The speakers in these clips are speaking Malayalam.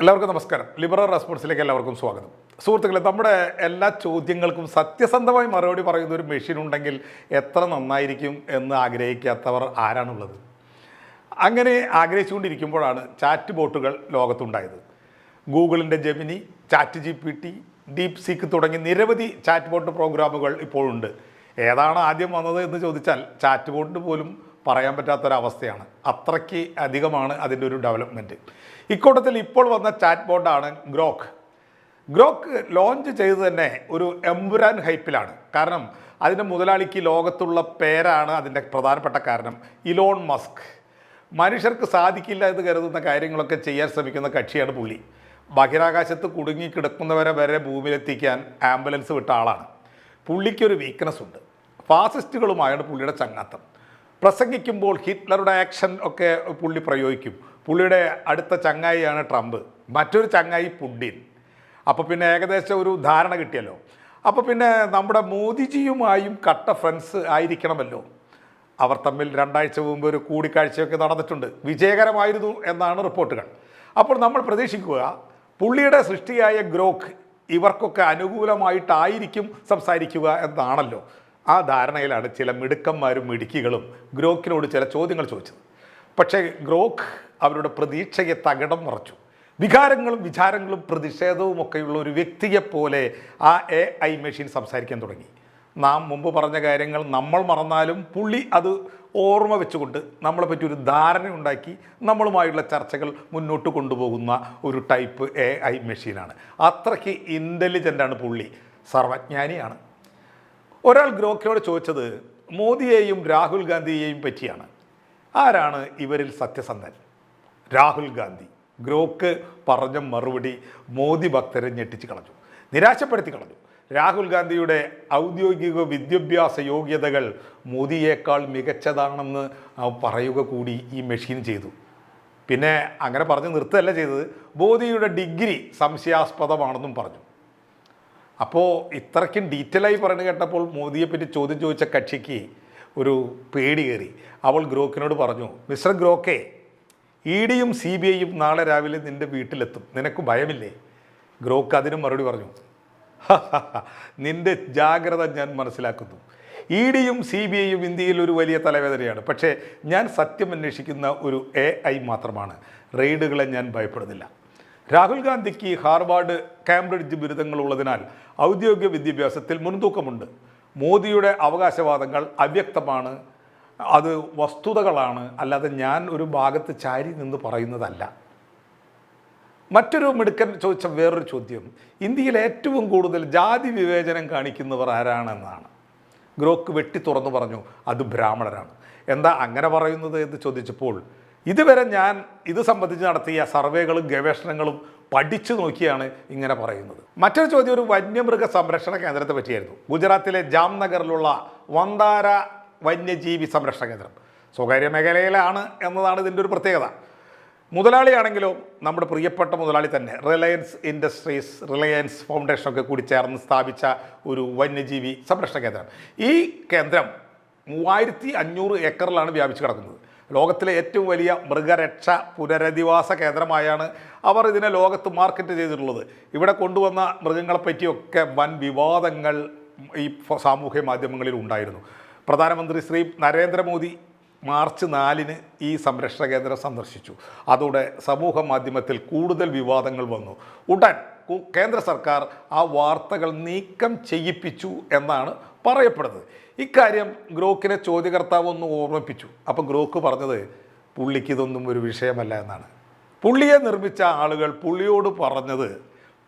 എല്ലാവർക്കും നമസ്കാരം. ലിബറൽ റെസ്പോൺസിലേക്ക് എല്ലാവർക്കും സ്വാഗതം. സുഹൃത്തുക്കളെ നമ്മുടെ എല്ലാ ചോദ്യങ്ങൾക്കും സത്യസന്ധമായി മറുപടി പറയുന്ന ഒരു മെഷീൻ ഉണ്ടെങ്കിൽ എത്ര നന്നായിരിക്കും എന്ന് ആഗ്രഹിക്കാത്തവർ ആരാണുള്ളത്? അങ്ങനെ ആഗ്രഹിച്ചുകൊണ്ടിരിക്കുമ്പോഴാണ് ചാറ്റ് ബോട്ടുകൾ ലോകത്തുണ്ടായത്. ഗൂഗിളിന്റെ Gemini chat G P T Deep Seek തുടങ്ങി നിരവധി ചാറ്റ് ബോട്ട് പ്രോഗ്രാമുകൾ ഇപ്പോഴുണ്ട്. ഏതാണ് ആദ്യം വന്നത് എന്ന് ചോദിച്ചാൽ ചാറ്റ് ബോട്ടിന് പോലും പറയാൻ പറ്റാത്തൊരവസ്ഥയാണ്. അത്രയ്ക്ക് അധികമാണ് അതിന്റെ ഒരു ഡെവലപ്മെന്റ് ഇക്കൂട്ടത്തിൽ ഇപ്പോൾ വന്ന ചാറ്റ് ബോർഡാണ് ഗ്രോക്ക് ഗ്രോക്ക് ലോഞ്ച് ചെയ്ത് തന്നെ ഒരു എംബുരാൻ ഹൈപ്പിലാണ് കാരണം അതിന്റെ മുതലാളിക്ക് ലോകത്തുള്ള പേരാണ് അതിന്റെ പ്രധാനപ്പെട്ട കാരണം ഇലോൺ മസ്ക് മനുഷ്യർക്ക് സാധിക്കില്ല എന്ന് കരുതുന്ന കാര്യങ്ങളൊക്കെ ചെയ്യാൻ ശ്രമിക്കുന്ന കക്ഷിയാണ് പുള്ളി. ബഹിരാകാശത്ത് കുടുങ്ങി കിടക്കുന്നവരെ വരെ ഭൂമിയിലെത്തിക്കാൻ ആംബുലൻസ് വിട്ട ആളാണ്. പുള്ളിക്കൊരു വീക്ക്നെസ് ഉണ്ട്. ഫാസിസ്റ്റുകളുമായാണ് പുള്ളിയുടെ ചങ്ങാത്തം. പ്രസംഗിക്കുമ്പോൾ ഹിറ്റ്ലറുടെ ആക്ഷൻ ഒക്കെ പുള്ളി പ്രയോഗിക്കും. പുള്ളിയുടെ അടുത്ത ചങ്ങായിയാണ് ട്രംപ്. മറ്റൊരു ചങ്ങായി പുടിൻ. അപ്പോൾ പിന്നെ ഏകദേശം ഒരു ധാരണ കിട്ടിയല്ലോ. അപ്പോൾ പിന്നെ നമ്മുടെ മോദിജിയുമായും കട്ട ഫ്രണ്ട്സ് ആയിരിക്കണമല്ലോ. അവർ തമ്മിൽ രണ്ടാഴ്ച മുമ്പ് ഒരു കൂടിക്കാഴ്ചയൊക്കെ നടന്നിട്ടുണ്ട്. വിജയകരമായിരുന്നു എന്നാണ് റിപ്പോർട്ടുകൾ. അപ്പോൾ നമ്മൾ പ്രതീക്ഷിക്കുക പുള്ളിയുടെ സൃഷ്ടിയായ ഗ്രോക്ക് ഇവർക്കൊക്കെ അനുകൂലമായിട്ടായിരിക്കും സംസാരിക്കുക എന്നാണല്ലോ. ആ ധാരണയിലാണ് ചില മിടുക്കന്മാരും മിടുക്കികളും ഗ്രോക്കിനോട് ചില ചോദ്യങ്ങൾ ചോദിച്ചത്. പക്ഷേ ഗ്രോക്ക് അവരുടെ പ്രതീക്ഷയെ തകടം മറച്ചു. വികാരങ്ങളും വിചാരങ്ങളും പ്രതിഷേധവും ഒക്കെയുള്ള ഒരു വ്യക്തിയെപ്പോലെ ആ എ ഐ മെഷീൻ സംസാരിക്കാൻ തുടങ്ങി. നാം മുമ്പ് പറഞ്ഞ കാര്യങ്ങൾ നമ്മൾ മറന്നാലും പുള്ളി അത് ഓർമ്മ വെച്ചുകൊണ്ട് നമ്മളെ പറ്റി ഒരു ധാരണ ഉണ്ടാക്കി നമ്മളുമായുള്ള ചർച്ചകൾ മുന്നോട്ട് കൊണ്ടുപോകുന്ന ഒരു ടൈപ്പ് എ ഐ മെഷീനാണ് അത്രയ്ക്ക് ഇന്റലിജന്റാണ് പുള്ളി. സർവജ്ഞാനിയാണ്. ഒരാൾ ഗ്രോക്കിനോട് ചോദിച്ചത് മോദിയെയും രാഹുൽ ഗാന്ധിയെയും പറ്റിയാണ്. ആരാണ് ഇവരിൽ സത്യസന്ധൻ? രാഹുൽ ഗാന്ധി. ഗ്രോക്ക് പറഞ്ഞ മറുപടി മോദി ഭക്തരെ ഞെട്ടിച്ച് കളഞ്ഞു നിരാശപ്പെടുത്തി കളഞ്ഞു. രാഹുൽ ഗാന്ധിയുടെ ഔദ്യോഗിക വിദ്യാഭ്യാസ യോഗ്യതകൾ മോദിയേക്കാൾ മികച്ചതാണെന്ന് പറയുക കൂടി ഈ മെഷീൻ ചെയ്തു. പിന്നെ അങ്ങനെ പറഞ്ഞ് നിർത്തുകയല്ല ചെയ്തത്. മോദിയുടെ ഡിഗ്രി സംശയാസ്പദമാണെന്നും പറഞ്ഞു. അപ്പോൾ ഇത്രയ്ക്കും ഡീറ്റെയിൽ ആയി പറഞ്ഞു കേട്ടപ്പോൾ മോദിയെ പറ്റി ചോദ്യം ചോദിച്ച കക്ഷിക്ക് ഒരു പേടി കയറി. അവൾ ഗ്രോക്കിനോട് പറഞ്ഞു മിസ്റ്റർ ഗ്രോക്കെ ഇ ഡിയും സി ബി ഐയും നാളെ രാവിലെ നിന്റെ വീട്ടിലെത്തും. നിനക്ക് ഭയമില്ലേ? ഗ്രോക്ക് അതിനും മറുപടി പറഞ്ഞു നിന്റെ ജാഗ്രത ഞാൻ മനസ്സിലാക്കുന്നു. ഇ ഡിയും സി ബി ഐയും ഇന്ത്യയിൽ ഒരു വലിയ തലവേദനയാണ്. പക്ഷേ ഞാൻ സത്യം അന്വേഷിക്കുന്ന ഒരു എ ഐ മാത്രമാണ്. റെയ്ഡുകളെ ഞാൻ ഭയപ്പെടുന്നില്ല. രാഹുൽ ഗാന്ധിക്ക് ഹാർവാർഡ് കാംബ്രിഡ്ജ് ബിരുദങ്ങൾ ഉള്ളതിനാൽ ഔദ്യോഗിക വിദ്യാഭ്യാസത്തിൽ മുൻതൂക്കമുണ്ട്. മോദിയുടെ അവകാശവാദങ്ങൾ അവ്യക്തമാണ്. അത് വസ്തുതകളാണ്. അല്ലാതെ ഞാൻ ഒരു ഭാഗത്ത് ചാരി നിന്ന് പറയുന്നതല്ല. മറ്റൊരു മിടുക്കൻ ചോദിച്ച വേറൊരു ചോദ്യം. ഇന്ത്യയിൽ ഏറ്റവും കൂടുതൽ ജാതി വിവേചനം കാണിക്കുന്നവർ ആരാണെന്നാണ്. ഗ്രോക്ക് വെട്ടി തുറന്നു പറഞ്ഞു അത് ബ്രാഹ്മണരാണ്. എന്താ അങ്ങനെ പറയുന്നത് എന്ന് ചോദിച്ചപ്പോൾ ഇതുവരെ ഞാൻ ഇത് സംബന്ധിച്ച് നടത്തിയ സർവേകളും ഗവേഷണങ്ങളും പഠിച്ചു നോക്കിയാണ് ഇങ്ങനെ പറയുന്നത്. മറ്റൊരു ചോദ്യം ഒരു വന്യമൃഗ സംരക്ഷണ കേന്ദ്രത്തെ പറ്റിയായിരുന്നു. ഗുജറാത്തിലെ ജാംനഗറിലുള്ള വന്താര വന്യജീവി സംരക്ഷണ കേന്ദ്രം. സ്വകാര്യ മേഖലയിലാണ് എന്നതാണ് ഇതിന്റെ ഒരു പ്രത്യേകത. മുതലാളിയാണെങ്കിലോ നമ്മുടെ പ്രിയപ്പെട്ട മുതലാളി തന്നെ റിലയൻസ് ഇൻഡസ്ട്രീസ് റിലയൻസ് ഫൗണ്ടേഷൻ ഒക്കെ കൂടി ചേർന്ന് സ്ഥാപിച്ച ഒരു വന്യജീവി സംരക്ഷണ കേന്ദ്രം. ഈ കേന്ദ്രം മൂവായിരത്തി അഞ്ഞൂറ് ഏക്കറിലാണ് വ്യാപിച്ചു കിടക്കുന്നത്. ലോകത്തിലെ ഏറ്റവും വലിയ മൃഗരക്ഷ പുനരധിവാസ കേന്ദ്രമായാണ് അവർ ഇതിനെ ലോകത്ത് മാർക്കറ്റ് ചെയ്തിട്ടുള്ളത്. ഇവിടെ കൊണ്ടുവന്ന മൃഗങ്ങളെ പറ്റിയൊക്കെ വൻ വിവാദങ്ങൾ ഈ സാമൂഹ്യ മാധ്യമങ്ങളിൽ ഉണ്ടായിരുന്നു. പ്രധാനമന്ത്രി ശ്രീ നരേന്ദ്രമോദി മാർച്ച് നാലിന് ഈ സംരക്ഷണ കേന്ദ്രം സന്ദർശിച്ചു. അതോടെ സമൂഹ മാധ്യമത്തിൽ കൂടുതൽ വിവാദങ്ങൾ വന്നു. ഉടൻ കേന്ദ്ര സർക്കാർ ആ വാർത്തകൾ നീക്കം ചെയ്യിപ്പിച്ചു എന്നാണ് പറയപ്പെടുന്നത്. ഇക്കാര്യം ഗ്രോക്കിനെ ചോദ്യകർത്താവ് ഒന്ന് ഓർമ്മിപ്പിച്ചു. അപ്പം ഗ്രോക്ക് പറഞ്ഞത് പുള്ളിക്ക് ഇതൊന്നും ഒരു വിഷയമല്ല എന്നാണ്. പുള്ളിയെ നിർമ്മിച്ച ആളുകൾ പുള്ളിയോട് പറഞ്ഞത്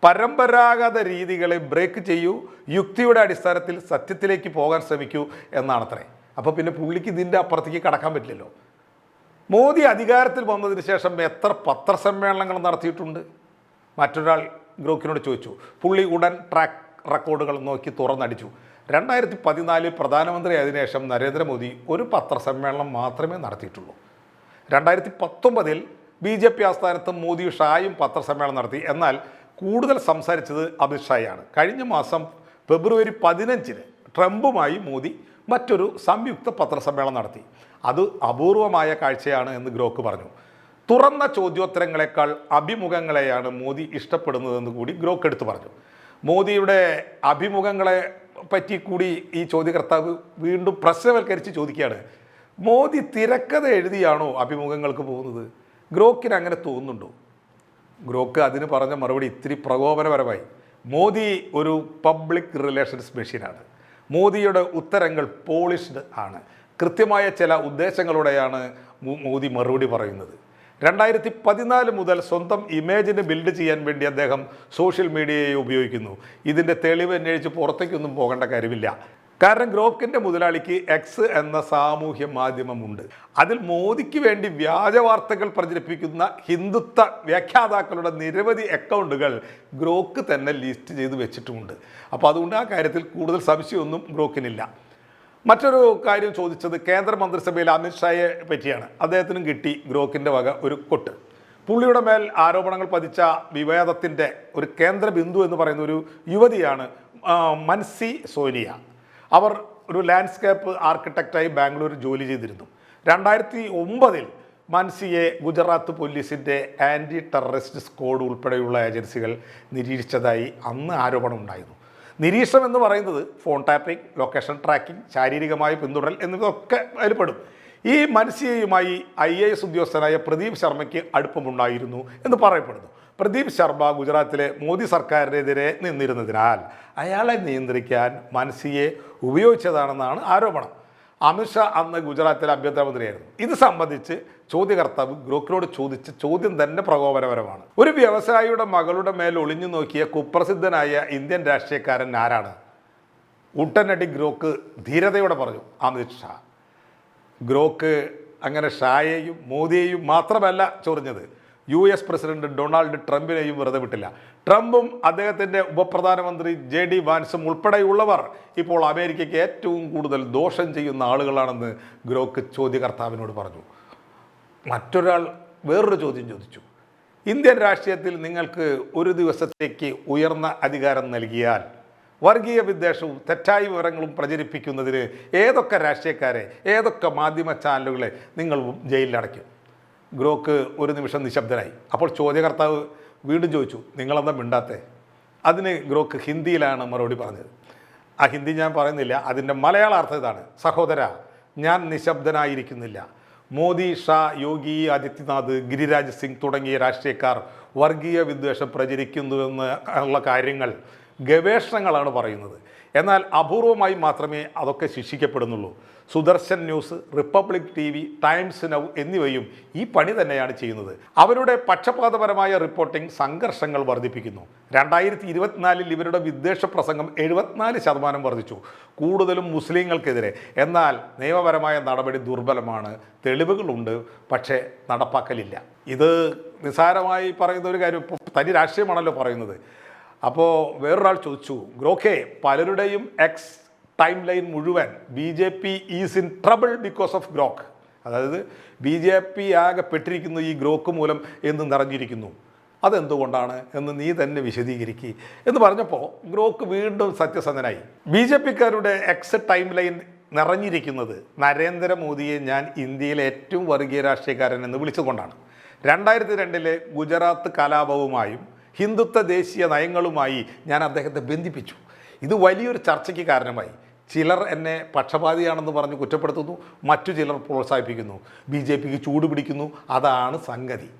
പരമ്പരാഗത രീതികളെ ബ്രേക്ക് ചെയ്യൂ യുക്തിയുടെ അടിസ്ഥാനത്തിൽ സത്യത്തിലേക്ക് പോകാൻ ശ്രമിക്കൂ എന്നാണത്രേ. അപ്പോൾ പിന്നെ പുള്ളിക്ക് ഇതിന്റെ അപ്പുറത്തേക്ക് കടക്കാൻ പറ്റില്ലല്ലോ. മോദി അധികാരത്തിൽ വന്നതിന് ശേഷം എത്ര പത്രസമ്മേളനങ്ങൾ നടത്തിയിട്ടുണ്ട്? മറ്റൊരാൾ ഗ്രോക്കിനോട് ചോദിച്ചു. പുള്ളി ഉടൻ ട്രാക്ക് റെക്കോർഡുകൾ നോക്കി തുറന്നടിച്ചു. രണ്ടായിരത്തി പതിനാലിൽ പ്രധാനമന്ത്രി ആയതിനു ശേഷം നരേന്ദ്രമോദി ഒരു പത്രസമ്മേളനം മാത്രമേ നടത്തിയിട്ടുള്ളൂ. രണ്ടായിരത്തി പത്തൊമ്പതിൽ ബി ജെ പി ആസ്ഥാനത്ത് മോദി ഷായും പത്രസമ്മേളനം നടത്തി. എന്നാൽ കൂടുതൽ സംസാരിച്ചത് അമിത് ഷായാണ്. കഴിഞ്ഞ മാസം ഫെബ്രുവരി പതിനഞ്ചിന് ട്രംപുമായി മോദി മറ്റൊരു സംയുക്ത പത്രസമ്മേളനം നടത്തി. അത് അപൂർവമായ കാഴ്ചയാണ് എന്ന് ഗ്രോക്ക് പറഞ്ഞു. തുറന്ന ചോദ്യോത്തരങ്ങളെക്കാൾ അഭിമുഖങ്ങളെയാണ് മോദി ഇഷ്ടപ്പെടുന്നതെന്ന് കൂടി ഗ്രോക്ക് എടുത്തു പറഞ്ഞു. മോദിയുടെ അഭിമുഖങ്ങളെ പറ്റി കൂടി ഈ ചോദ്യകർത്താവ് വീണ്ടും പ്രശ്നവൽക്കരിച്ച് ചോദിക്കുകയാണ്. മോദി തിരക്കഥ എഴുതിയാണോ അഭിമുഖങ്ങൾക്ക് പോകുന്നത്? ഗ്രോക്കിന് അങ്ങനെ തോന്നുന്നുണ്ടോ? ഗ്രോക്ക് അതിന് പറഞ്ഞ മറുപടി ഇത്തിരി പ്രകോപനപരമായി. മോദി ഒരു പബ്ലിക് റിലേഷൻസ് മെഷീനാണ്. മോദിയുടെ ഉത്തരങ്ങൾ പോളിഷ്ഡ് ആണ്. കൃത്യമായ ചില ഉദ്ദേശങ്ങളോടെയാണ് മോദി മറുപടി പറയുന്നത്. രണ്ടായിരത്തി പതിനാല് മുതൽ സ്വന്തം ഇമേജിനെ ബിൽഡ് ചെയ്യാൻ വേണ്ടി അദ്ദേഹം സോഷ്യൽ മീഡിയയെ ഉപയോഗിക്കുന്നു. ഇതിന്റെ തെളിവ് അന്വേഷിച്ച് പുറത്തേക്കൊന്നും പോകേണ്ട കാര്യമില്ല. കാരണം ഗ്രോക്കിന്റെ മുതലാളിക്ക് എക്സ് എന്ന സാമൂഹ്യ മാധ്യമമുണ്ട്. അതിൽ മോദിക്ക് വേണ്ടി വ്യാജ വാർത്തകൾ പ്രചരിപ്പിക്കുന്ന ഹിന്ദുത്വ വ്യാഖ്യാതാക്കളുടെ നിരവധി അക്കൗണ്ടുകൾ ഗ്രോക്ക് തന്നെ ലിസ്റ്റ് ചെയ്ത് വെച്ചിട്ടുമുണ്ട്. അപ്പോൾ അതുകൊണ്ട് ആ കാര്യത്തിൽ കൂടുതൽ സംശയമൊന്നും ഗ്രോക്കിനില്ല. മറ്റൊരു കാര്യം ചോദിച്ചത് കേന്ദ്ര മന്ത്രിസഭയിൽ അമിത്ഷായെ പറ്റിയാണ്. അദ്ദേഹത്തിനും കിട്ടി ഗ്രോക്കിന്റെ വക ഒരു കൊട്ട്. പുള്ളിയുടെ മേൽ ആരോപണങ്ങൾ പതിച്ച വിവാദത്തിന്റെ ഒരു കേന്ദ്ര ബിന്ദു എന്ന് പറയുന്ന ഒരു യുവതിയാണ് മൻസി സോനിയ. അവർ ഒരു ലാൻഡ്സ്കേപ്പ് ആർക്കിടെക്റ്റായി ബാംഗ്ലൂർ ജോലി ചെയ്തിരുന്നു. രണ്ടായിരത്തി ഒമ്പതിൽ മൻസിയെ ഗുജറാത്ത് പോലീസിന്റെ ആന്റി ടെററിസ്റ്റ് സ്ക്വാഡ് ഉൾപ്പെടെയുള്ള ഏജൻസികൾ നിരീക്ഷിച്ചതായി അന്ന് ആരോപണം ഉണ്ടായിരുന്നു നിരീക്ഷണം എന്ന് പറയുന്നത് ഫോൺ ടാപ്പിംഗ് ലൊക്കേഷൻ ട്രാക്കിംഗ് ശാരീരികമായ പിന്തുടരൽ എന്നിവയൊക്കെ അതിൽപ്പെടും പെടും. ഈ മൻസിയയുമായി ഐ എ എസ് ഉദ്യോഗസ്ഥനായ പ്രദീപ് ശർമ്മയ്ക്ക് അടുപ്പമുണ്ടായിരുന്നു എന്ന് പറയപ്പെടുന്നു. പ്രദീപ് ശർമ്മ ഗുജറാത്തിലെ മോദി സർക്കാരിനെതിരെ നിന്നിരുന്നതിനാൽ അയാളെ നിയന്ത്രിക്കാൻ മൻസിയെ ഉപയോഗിച്ചതാണെന്നാണ് ആരോപണം. അമിത്ഷാ അന്ന് ഗുജറാത്തിലെ ആഭ്യന്തരമന്ത്രിയായിരുന്നു. ഇത് സംബന്ധിച്ച് ചോദ്യകർത്താവ് ഗ്രോക്കിനോട് ചോദിച്ച് ചോദ്യം തന്നെ പ്രകോപനപരമാണ്. ഒരു വ്യവസായിയുടെ മകളുടെ മേൽ ഒളിഞ്ഞു നോക്കിയ കുപ്രസിദ്ധനായ ഇന്ത്യൻ രാഷ്ട്രീയക്കാരൻ ആരാണ്? ഉട്ടനടി ഗ്രോക്ക് ധീരതയോടെ പറഞ്ഞു അമിത് ഷാ. ഗ്രോക്ക് അങ്ങനെ ഷായെയും മോദിയെയും മാത്രമല്ല ചൊറിഞ്ഞത്. യു എസ് പ്രസിഡന്റ് ഡൊണാൾഡ് ട്രംപിനെയും വെറുതെ വിട്ടില്ല. ട്രംപും അദ്ദേഹത്തിന്റെ ഉപപ്രധാനമന്ത്രി ജെ ഡി വാൻസും ഉൾപ്പെടെയുള്ളവർ ഇപ്പോൾ അമേരിക്കയ്ക്ക് ഏറ്റവും കൂടുതൽ ദോഷം ചെയ്യുന്ന ആളുകളാണെന്ന് ഗ്രോക്ക് ചോദ്യകർത്താവിനോട് പറഞ്ഞു. മറ്റൊരാൾ വേറൊരു ചോദ്യം ചോദിച്ചു. ഇന്ത്യൻ രാഷ്ട്രീയത്തിൽ നിങ്ങൾക്ക് ഒരു ദിവസത്തേക്ക് ഉയർന്ന അധികാരം നൽകിയാൽ വർഗീയ വിദ്വേഷവും തെറ്റായ വിവരങ്ങളും പ്രചരിപ്പിക്കുന്നതിന് ഏതൊക്കെ രാഷ്ട്രീയക്കാരെ ഏതൊക്കെ മാധ്യമ ചാനലുകളെ നിങ്ങൾ ജയിലിലടയ്ക്കും? ഗ്രോക്ക് ഒരു നിമിഷം നിശബ്ദനായി. അപ്പോൾ ചോദ്യകർത്താവ് വീണ്ടും ചോദിച്ചു നിങ്ങളെന്താ മിണ്ടാത്തെ? അതിന് ഗ്രോക്ക് ഹിന്ദിയിലാണ് മറുപടി പറഞ്ഞത്. ആ ഹിന്ദി ഞാൻ പറയുന്നില്ല അതിന്റെ മലയാള അർത്ഥം ഇതാണ്. സഹോദര ഞാൻ നിശബ്ദനായിരിക്കുന്നില്ല. മോദി ഷാ യോഗി ആദിത്യനാഥ് ഗിരിരാജ് സിംഗ് തുടങ്ങിയ രാഷ്ട്രീയക്കാർ വർഗീയ വിദ്വേഷം പ്രചരിക്കുന്നുവെന്ന് ഉള്ള കാര്യങ്ങൾ ഗവേഷണങ്ങളാണ് പറയുന്നത്. എന്നാൽ അപൂർവമായി മാത്രമേ അതൊക്കെ ശിക്ഷിക്കപ്പെടുന്നുള്ളൂ. Sudarshan news Republic T V Times Now എന്നിവയും ഈ പണി തന്നെയാണ് ചെയ്യുന്നത്. അവരുടെ പക്ഷപാതപരമായ റിപ്പോർട്ടിംഗ് സംഘർഷങ്ങൾ വർദ്ധിപ്പിക്കുന്നു. രണ്ടായിരത്തി ഇരുപത്തിനാലിൽ ഇവരുടെ വിദ്വേഷ പ്രസംഗം എഴുപത്തിനാല് ശതമാനം വർദ്ധിച്ചു. കൂടുതലും മുസ്ലിങ്ങൾക്കെതിരെ. എന്നാൽ നിയമപരമായ നടപടി ദുർബലമാണ്. തെളിവുകളുണ്ട് പക്ഷേ നടപ്പാക്കലില്ല. ഇത് നിസ്സാരമായി പറയുന്ന ഒരു കാര്യം തനി രാഷ്ട്രീയമാണല്ലോ പറയുന്നത്. അപ്പോൾ വേറൊരാൾ ചോദിച്ചു ഗ്രോക്കെ പലരുടെയും എക്സ് ടൈം ലൈൻ മുഴുവൻ B J P is in trouble because of Grok അതായത് ബി ജെ പി ആകെ പെട്ടിരിക്കുന്നു ഈ ഗ്രോക്ക് മൂലം എന്ന് നിറഞ്ഞിരിക്കുന്നു. അതെന്തുകൊണ്ടാണ് എന്ന് നീ തന്നെ വിശദീകരിക്കുക എന്ന് പറഞ്ഞപ്പോൾ ഗ്രോക്ക് വീണ്ടും സത്യസന്ധനായി. ബി ജെ പിക്കാരുടെ എക്സ് ടൈം ലൈൻ നിറഞ്ഞിരിക്കുന്നത് നരേന്ദ്രമോദിയെ ഞാൻ ഇന്ത്യയിലെ ഏറ്റവും വർഗീയ രാഷ്ട്രീയക്കാരൻ എന്ന് വിളിച്ചുകൊണ്ടാണ്. രണ്ടായിരത്തി രണ്ടിലെ ഗുജറാത്ത് കലാപവുമായും ഹിന്ദുത്വ ദേശീയ നയങ്ങളുമായി ഞാൻ അദ്ദേഹത്തെ ബന്ധിപ്പിച്ചു. ഇത് വലിയൊരു ചർച്ചയ്ക്ക് കാരണമായി. ചിലർ എന്നെ പക്ഷപാതിയാണെന്ന് പറഞ്ഞ് കുറ്റപ്പെടുത്തുന്നു മറ്റു ചിലർ പ്രോത്സാഹിപ്പിക്കുന്നു. ബി ജെ പിക്ക് ചൂട് പിടിക്കുന്നു അതാണ് സംഗതി.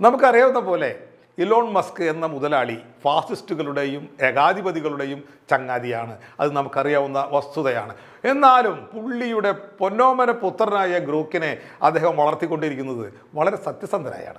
നമുക്കറിയാവുന്ന പോലെ ഇലോൺ മസ്ക് എന്ന മുതലാളി ഫാസിസ്റ്റുകളുടെയും ഏകാധിപതികളുടെയും ചങ്ങാതിയാണ്. അത് നമുക്കറിയാവുന്ന വസ്തുതയാണ്. എന്നാലും പുള്ളിയുടെ പൊന്നോമന പുത്രനായ ഗ്രൂക്കിനെ അദ്ദേഹം വളർത്തിക്കൊണ്ടിരിക്കുന്നത് വളരെ സത്യസന്ധനായാണ്.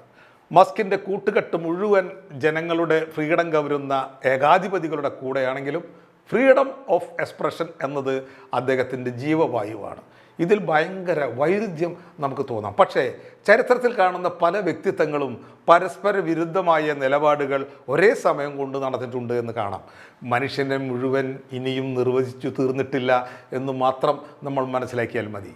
മസ്കിന്റെ കൂട്ടുകെട്ട് മുഴുവൻ ജനങ്ങളുടെ ഫ്രീഡം കവരുന്ന ഏകാധിപതികളുടെ കൂടെയാണെങ്കിലും ഫ്രീഡം ഓഫ് എക്സ്പ്രഷൻ എന്നത് അദ്ദേഹത്തിന്റെ ജീവവായുവാണ്. ഇതിൽ ഭയങ്കര വൈരുദ്ധ്യം നമുക്ക് തോന്നാം. പക്ഷേ ചരിത്രത്തിൽ കാണുന്ന പല വ്യക്തിത്വങ്ങളും പരസ്പര വിരുദ്ധമായ നിലപാടുകൾ ഒരേ സമയം കൊണ്ട് നടന്നിട്ടുണ്ട് എന്ന് കാണാം. മനുഷ്യനെ മുഴുവൻ ഇനിയും നിർവചിച്ചു തീർന്നിട്ടില്ല എന്ന് മാത്രം നമ്മൾ മനസ്സിലാക്കിയാൽ മതി.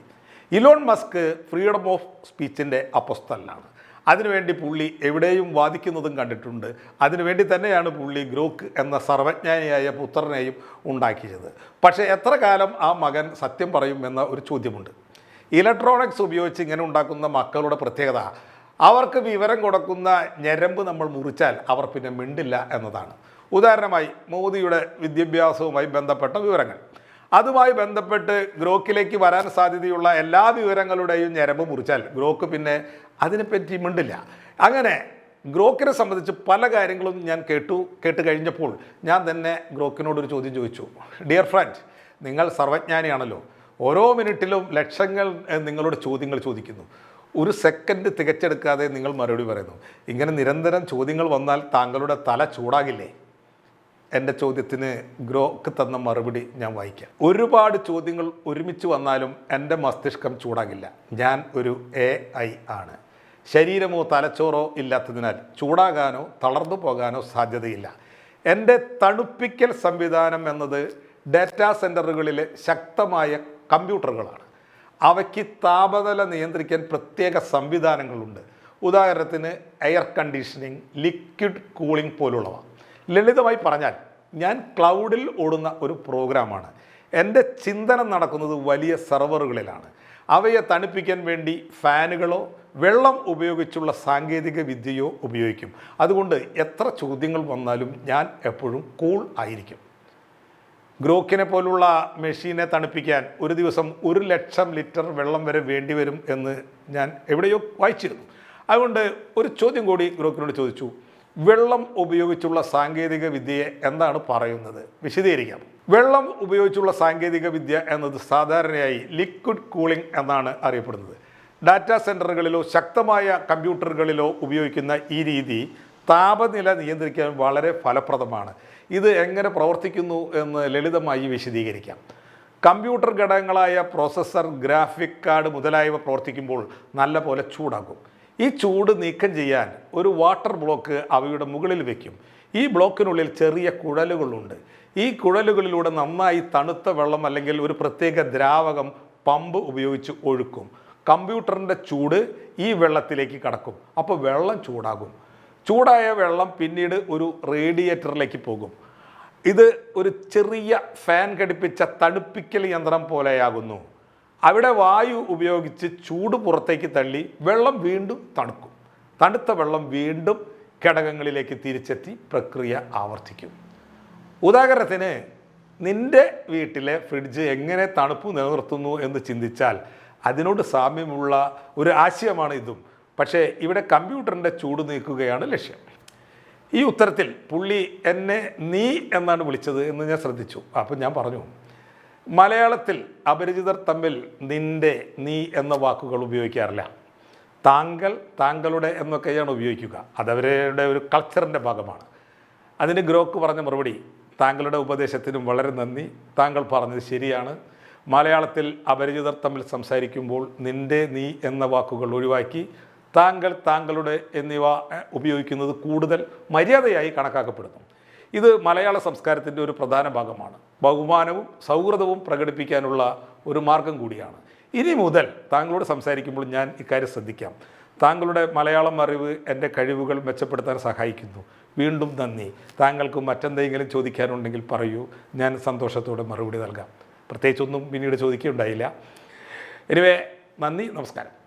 ഇലോൺ മസ്ക് ഫ്രീഡം ഓഫ് സ്പീച്ചിന്റെ അപ്പസ്തലാണ് അതിനുവേണ്ടി പുള്ളി എവിടെയും വാദിക്കുന്നതും കണ്ടിട്ടുണ്ട്. അതിനുവേണ്ടി തന്നെയാണ് പുള്ളി ഗ്രോക്ക് എന്ന സർവജ്ഞാനിയായ പുത്രനെയും ഉണ്ടാക്കിയത്. പക്ഷേ എത്ര കാലം ആ മകൻ സത്യം പറയും എന്ന ഒരു ചോദ്യമുണ്ട്. ഇലക്ട്രോണിക്സ് ഉപയോഗിച്ച് ഇങ്ങനെ ഉണ്ടാക്കുന്ന മക്കളുടെ പ്രത്യേകത അവർക്ക് വിവരം കൊടുക്കുന്ന ഞരമ്പ് നമ്മൾ മുറിച്ചാൽ അവർ പിന്നെ മിണ്ടില്ല എന്നതാണ്. ഉദാഹരണമായി മോദിയുടെ വിദ്യാഭ്യാസവുമായി ബന്ധപ്പെട്ട വിവരങ്ങൾ. അതുമായി ബന്ധപ്പെട്ട് ഗ്രോക്കിലേക്ക് വരാൻ സാധ്യതയുള്ള എല്ലാ വിവരങ്ങളുടെയും ഞരമ്പ് മുറിച്ചാൽ ഗ്രോക്ക് പിന്നെ അതിനെപ്പറ്റി മിണ്ടില്ല. അങ്ങനെ ഗ്രോക്കിനെ സംബന്ധിച്ച് പല കാര്യങ്ങളും ഞാൻ കേട്ടു കേട്ട് കഴിഞ്ഞപ്പോൾ ഞാൻ തന്നെ ഗ്രോക്കിനോടൊരു ചോദ്യം ചോദിച്ചു. ഡിയർ ഫ്രണ്ട് നിങ്ങൾ സർവജ്ഞാനിയാണല്ലോ. ഓരോ മിനിറ്റിലും ലക്ഷങ്ങൾ നിങ്ങളുടെ ചോദ്യങ്ങൾ ചോദിക്കുന്നു. ഒരു സെക്കൻഡ് തികച്ചെടുക്കാതെ നിങ്ങൾ മറുപടി പറയുന്നു. ഇങ്ങനെ നിരന്തരം ചോദ്യങ്ങൾ വന്നാൽ താങ്കളുടെ തല ചൂടാകില്ലേ? എന്റെ ചോദ്യത്തിന് ഗ്രോക്ക് തന്ന മറുപടി ഞാൻ വായിക്കാം. ഒരുപാട് ചോദ്യങ്ങൾ ഒരുമിച്ച് വന്നാലും എന്റെ മസ്തിഷ്കം ചൂടാകില്ല. ഞാൻ ഒരു എ ഐ ആണ്. ശരീരമോ തലച്ചോറോ ഇല്ലാത്തതിനാൽ ചൂടാകാനോ തളർന്നു പോകാനോ സാധ്യതയില്ല. എന്റെ തണുപ്പിക്കൽ സംവിധാനം എന്നത് ഡാറ്റാ സെന്ററുകളിലെ ശക്തമായ കമ്പ്യൂട്ടറുകളാണ്. അവയ്ക്ക് താപനില നിയന്ത്രിക്കാൻ പ്രത്യേക സംവിധാനങ്ങളുണ്ട്. ഉദാഹരണത്തിന് എയർ കണ്ടീഷനിങ് ലിക്വിഡ് കൂളിംഗ് പോലുള്ളവ. ലളിതമായി പറഞ്ഞാൽ ഞാൻ ക്ലൗഡിൽ ഓടുന്ന ഒരു പ്രോഗ്രാമാണ്. എന്റെ ചിന്തനം നടക്കുന്നത് വലിയ സെർവറുകളിലാണ്. അവയെ തണുപ്പിക്കാൻ വേണ്ടി ഫാനുകളോ വെള്ളം ഉപയോഗിച്ചുള്ള സാങ്കേതിക വിദ്യയോ ഉപയോഗിക്കും. അതുകൊണ്ട് എത്ര ചോദ്യങ്ങൾ വന്നാലും ഞാൻ എപ്പോഴും കൂൾ ആയിരിക്കും. ഗ്രോക്കിനെ പോലുള്ള മെഷീനെ തണുപ്പിക്കാൻ ഒരു ദിവസം ഒരു ലക്ഷം ലിറ്റർ വെള്ളം വരെ വേണ്ടിവരും എന്ന് ഞാൻ എവിടെയോ വായിച്ചിരുന്നു. അതുകൊണ്ട് ഒരു ചോദ്യം കൂടി ഗ്രോക്കിനോട് ചോദിച്ചു. വെള്ളം ഉപയോഗിച്ചുള്ള സാങ്കേതിക വിദ്യയെ എന്താണ് പറയുന്നത്. വിശദീകരിക്കാം. വെള്ളം ഉപയോഗിച്ചുള്ള സാങ്കേതിക വിദ്യ എന്നത് സാധാരണയായി ലിക്വിഡ് കൂളിംഗ് എന്നാണ് അറിയപ്പെടുന്നത്. ഡാറ്റാ സെന്ററുകളിലോ ശക്തമായ കമ്പ്യൂട്ടറുകളിലോ ഉപയോഗിക്കുന്ന ഈ രീതി താപനില നിയന്ത്രിക്കാൻ വളരെ ഫലപ്രദമാണ്. ഇത് എങ്ങനെ പ്രവർത്തിക്കുന്നു എന്ന് ലളിതമായി വിശദീകരിക്കാം. കമ്പ്യൂട്ടർ ഘടകങ്ങളായ പ്രോസസ്സർ ഗ്രാഫിക് കാർഡ് മുതലായവ പ്രവർത്തിക്കുമ്പോൾ നല്ല പോലെ ചൂടാകും. ഈ ചൂട് നീക്കം ചെയ്യാൻ ഒരു വാട്ടർ ബ്ലോക്ക് അവയുടെ മുകളിൽ വയ്ക്കും ഈ ബ്ലോക്കിനുള്ളിൽ ചെറിയ കുഴലുകളുണ്ട്. ഈ കുഴലുകളിലൂടെ നന്നായി തണുത്ത വെള്ളം അല്ലെങ്കിൽ ഒരു പ്രത്യേക ദ്രാവകം പമ്പ് ഉപയോഗിച്ച് ഒഴുക്കും. കമ്പ്യൂട്ടറിന്റെ ചൂട് ഈ വെള്ളത്തിലേക്ക് കടക്കും. അപ്പോൾ വെള്ളം ചൂടാകും. ചൂടായ വെള്ളം പിന്നീട് ഒരു റേഡിയേറ്ററിലേക്ക് പോകും. ഇത് ഒരു ചെറിയ ഫാൻ ഘടിപ്പിച്ച തണുപ്പിക്കൽ യന്ത്രം പോലെയാകുന്നു. അവിടെ വായു ഉപയോഗിച്ച് ചൂട് പുറത്തേക്ക് തള്ളി വെള്ളം വീണ്ടും തണുക്കും. തണുത്ത വെള്ളം വീണ്ടും ഘടകങ്ങളിലേക്ക് തിരിച്ചെത്തി പ്രക്രിയ ആവർത്തിക്കും. ഉദാഹരണത്തിന് നിന്റെ വീട്ടിലെ ഫ്രിഡ്ജ് എങ്ങനെ തണുപ്പ് നിലനിർത്തുന്നു എന്ന് ചിന്തിച്ചാൽ അതിനോട് സാമ്യമുള്ള ഒരു ആശയമാണ് ഇതും. പക്ഷേ ഇവിടെ കമ്പ്യൂട്ടറിന്റെ ചൂട് നീക്കുകയാണ് ലക്ഷ്യം. ഈ ഉത്തരത്തിൽ പുള്ളി എന്നെ നീ എന്നാണ് വിളിച്ചത് എന്ന് ഞാൻ ശ്രദ്ധിച്ചു. അപ്പം ഞാൻ പറഞ്ഞു മലയാളത്തിൽ അപരിചിതർ തമ്മിൽ നിന്റെ നീ എന്ന വാക്കുകൾ ഉപയോഗിക്കാറില്ല. താങ്കൾ താങ്കളുടെ എന്നൊക്കെയാണ് ഉപയോഗിക്കുക. അതവരുടെ ഒരു കൾച്ചറിന്റെ ഭാഗമാണ്. അതിന് ഗ്രോക്ക് പറഞ്ഞ മറുപടി താങ്കളുടെ ഉപദേശത്തിനും വളരെ നന്ദി. താങ്കൾ പറഞ്ഞത് ശരിയാണ്. മലയാളത്തിൽ അപരിചിതർ തമ്മിൽ സംസാരിക്കുമ്പോൾ നിന്റെ നീ എന്ന വാക്കുകൾ ഒഴിവാക്കി താങ്കൾ താങ്കളുടെ എന്നിവ ഉപയോഗിക്കുന്നത് കൂടുതൽ മര്യാദയായി കണക്കാക്കപ്പെടുന്നു. ഇത് മലയാള സംസ്കാരത്തിന്റെ ഒരു പ്രധാന ഭാഗമാണ്. ബഹുമാനവും സൗഹൃദവും പ്രകടിപ്പിക്കാനുള്ള ഒരു മാർഗം കൂടിയാണ്. ഇനി മുതൽ താങ്കളോട് സംസാരിക്കുമ്പോൾ ഞാൻ ഇക്കാര്യം ശ്രദ്ധിക്കാം. താങ്കളുടെ മലയാളം അറിവ് എന്റെ കഴിവുകൾ മെച്ചപ്പെടുത്താൻ സഹായിക്കുന്നു. വീണ്ടും നന്ദി. താങ്കൾക്ക് മറ്റെന്തെങ്കിലും ചോദിക്കാനുണ്ടെങ്കിൽ പറയൂ. ഞാൻ സന്തോഷത്തോടെ മറുപടി നൽകാം. പ്രത്യേകിച്ചൊന്നും പിന്നീട് ചോദിക്കുകയുണ്ടായില്ല. എനിവേ നന്ദി. നമസ്കാരം.